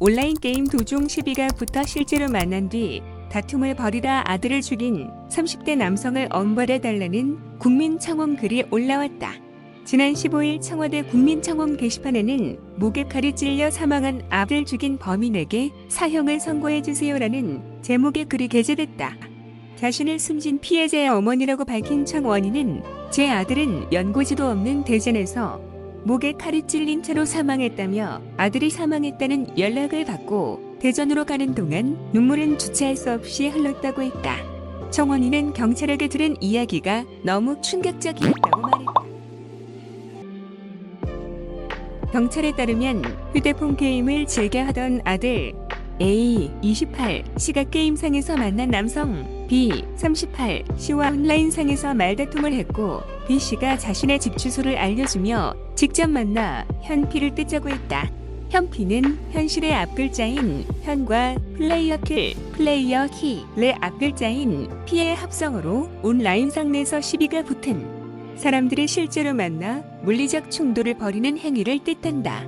온라인 게임 도중 시비가 붙어 실제로 만난 뒤 다툼을 벌이다 아들을 죽인 30대 남성을 엄벌해달라는 국민 청원 글이 올라왔다. 지난 15일 청와대 국민청원 게시판에는 목에 칼이 찔려 사망한 아들 죽인 범인에게 사형을 선고해주세요라는 제목의 글이 게재됐다. 자신을 숨진 피해자의 어머니라고 밝힌 청원인은 제 아들은 연고지도 없는 대전에서 목에 칼이 찔린 채로 사망했다며 아들이 사망했다는 연락을 받고 대전으로 가는 동안 눈물은 주체할 수 없이 흘렀다고 했다. 청원인은 경찰에게 들은 이야기가 너무 충격적이었다고 말했다. 경찰에 따르면 휴대폰 게임을 즐겨 하던 아들 A 28 시가 게임상에서 만난 남성 B 38 씨와 온라인상에서 말다툼을 했고 B 씨가 자신의 집 주소를 알려주며 직접 만나 현 P를 뜯자고 했다. 현 P는 현실의 앞글자인 현과 플레이어 킬, 플레이어 키의 앞글자인 P의 합성어로 온라인상 내에서 시비가 붙은 사람들이 실제로 만나 물리적 충돌을 벌이는 행위를 뜻한다.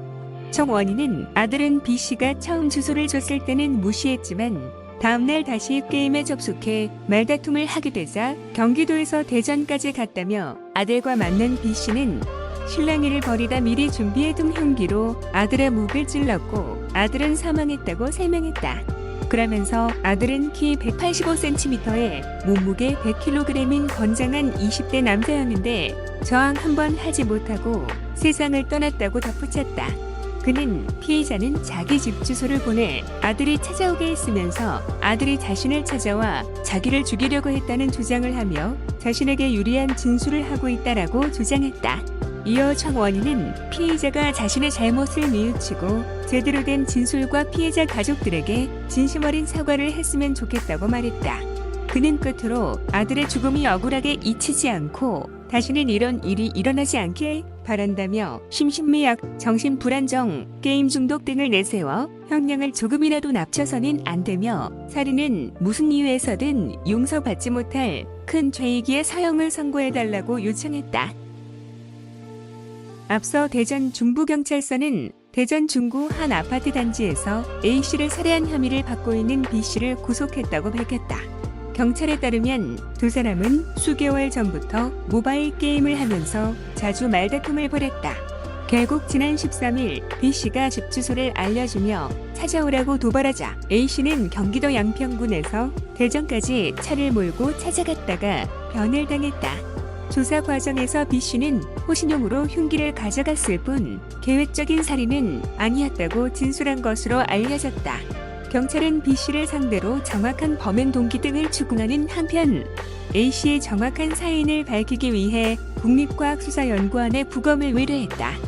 정원인은 아들은 B 씨가 처음 주소를 줬을 때는 무시했지만 다음날 다시 게임에 접속해 말다툼을 하게 되자 경기도에서 대전까지 갔다며 아들과 만난 B 씨는 실랑이를 벌이다 미리 준비해둔 흉기로 아들의 목을 찔렀고 아들은 사망했다고 설명했다. 그러면서 아들은 키 185cm에 몸무게 100kg인 건장한 20대 남자였는데 저항 한 번 하지 못하고 세상을 떠났다고 덧붙였다. 그는 피해자는 자기 집 주소를 보내 아들이 찾아오게 했으면서 아들이 자신을 찾아와 자기를 죽이려고 했다는 주장을 하며 자신에게 유리한 진술을 하고 있다라고 주장했다. 이어 청원인은 피해자가 자신의 잘못을 뉘우치고 제대로 된 진술과 피해자 가족들에게 진심 어린 사과를 했으면 좋겠다고 말했다. 그는 끝으로 아들의 죽음이 억울하게 잊히지 않고 다시는 이런 일이 일어나지 않길 바란다며 심신미약, 정신불안정, 게임 중독 등을 내세워 형량을 조금이라도 낮춰서는 안 되며 살인은 무슨 이유에서든 용서받지 못할 큰 죄이기에 사형을 선고해달라고 요청했다. 앞서 대전 중부경찰서는 대전 중구 한 아파트 단지에서 A씨를 살해한 혐의를 받고 있는 B씨를 구속했다고 밝혔다. 경찰에 따르면 두 사람은 수개월 전부터 모바일 게임을 하면서 자주 말다툼을 벌였다. 결국 지난 13일 B씨가 집 주소를 알려주며 찾아오라고 도발하자 A씨는 경기도 양평군에서 대전까지 차를 몰고 찾아갔다가 변을 당했다. 조사 과정에서 B씨는 호신용으로 흉기를 가져갔을 뿐 계획적인 살인은 아니었다고 진술한 것으로 알려졌다. 경찰은 B씨를 상대로 정확한 범행 동기 등을 추궁하는 한편 A씨의 정확한 사인을 밝히기 위해 국립과학수사연구원에 부검을 의뢰했다.